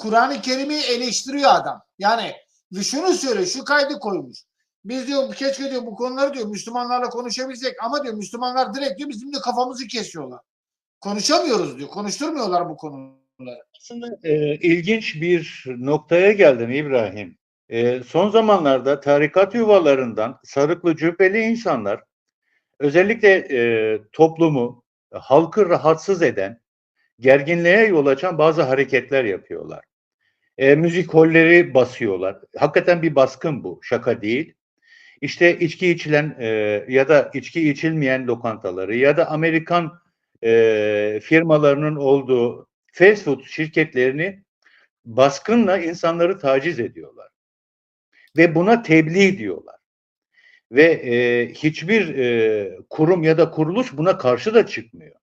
Kur'an-ı Kerim'i eleştiriyor adam. Yani ve şunu söyle, şu kaydı koymuş. Biz diyor keşke diyor bu konuları diyor Müslümanlarla konuşabilsek ama diyor Müslümanlar direkt diyor bizim de kafamızı kesiyorlar. Konuşamıyoruz diyor. Konuşturmuyorlar bu konuları. Aslında e, ilginç bir noktaya geldin İbrahim. E, son zamanlarda tarikat yuvalarından sarıklı cübbeli insanlar özellikle e, toplumu, halkı rahatsız eden, gerginliğe yol açan bazı hareketler yapıyorlar. E, müzik holleri basıyorlar. Hakikaten bir baskın bu, şaka değil. İşte içki içilen e, ya da içki içilmeyen lokantaları ya da Amerikan e, firmalarının olduğu fast food şirketlerini baskınla insanları taciz ediyorlar. Ve buna tebliğ diyorlar. Ve e, hiçbir e, kurum ya da kuruluş buna karşı da çıkmıyor.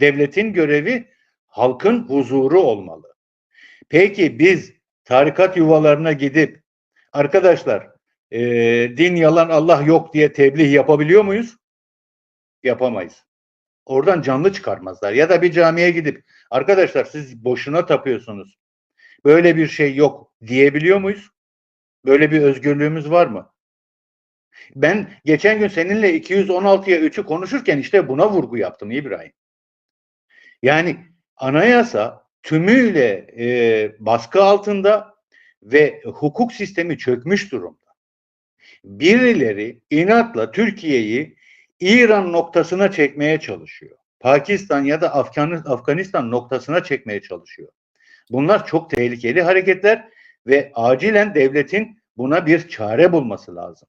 Devletin görevi halkın huzuru olmalı. Peki biz tarikat yuvalarına gidip arkadaşlar e, din yalan Allah yok diye tebliğ yapabiliyor muyuz? Yapamayız. Oradan canlı çıkarmazlar. Ya da bir camiye gidip arkadaşlar siz boşuna tapıyorsunuz. Böyle bir şey yok diyebiliyor muyuz? Böyle bir özgürlüğümüz var mı? Ben geçen gün seninle 216'ya 3'ü konuşurken işte buna vurgu yaptım İbrahim. Yani anayasa tümüyle e, baskı altında ve hukuk sistemi çökmüş durumda. Birileri inatla Türkiye'yi İran noktasına çekmeye çalışıyor. Pakistan ya da Afgan Afganistan noktasına çekmeye çalışıyor. Bunlar çok tehlikeli hareketler ve acilen devletin buna bir çare bulması lazım.